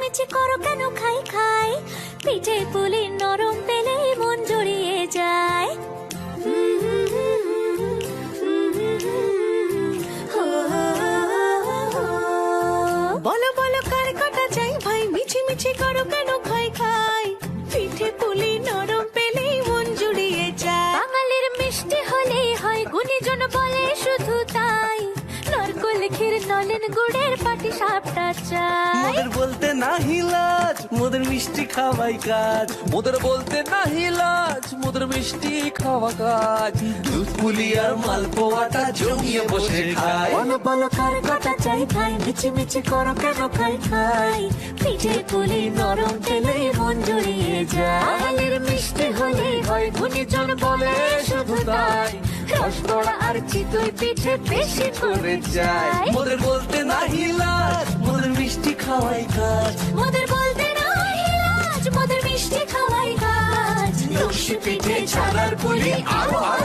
মিছি করো কেন খাই খাই পিঠে পুলি নরম পেলে মন জড়িয়ে যায় বলো বলো কার কটা চাই ভাই মিছি মিছি করো কেন বলে শুধু তাই। নরকল ক্ষীর নলেন গুড়ের পাটি সাপটা চাই। মোদের বলতে নাহি লাজ মোদের মিষ্টি খাওয়াই কাজ। মোদের বলতে নাহি লাজ মোদের মিষ্টি খাওয়া কাজ। দুধ পুলি আর মালপোয়াটা জমিয়ে বসে খায় বলো বলো কার কটা চাই খাই। মিছি মিছি করো কেন খাই খাই। পিঠে পুলি নরম পেলে মন জড়িয়ে যায়। মিষ্টি হলে হয় গুণীজন বলে শুধু তাই। রসগোড়া আর চিতই পিঠে বেশি করে যায়। মোদের বলতে নাহি লাজ মোদের মিষ্টি খাওয়াই কাজ। মোদের বলতে নাই লাজ মোদের মিষ্টি খাওয়াই কাজ। লক্ষ্মী পিঠে ছাড়ার পুলি আরও আরও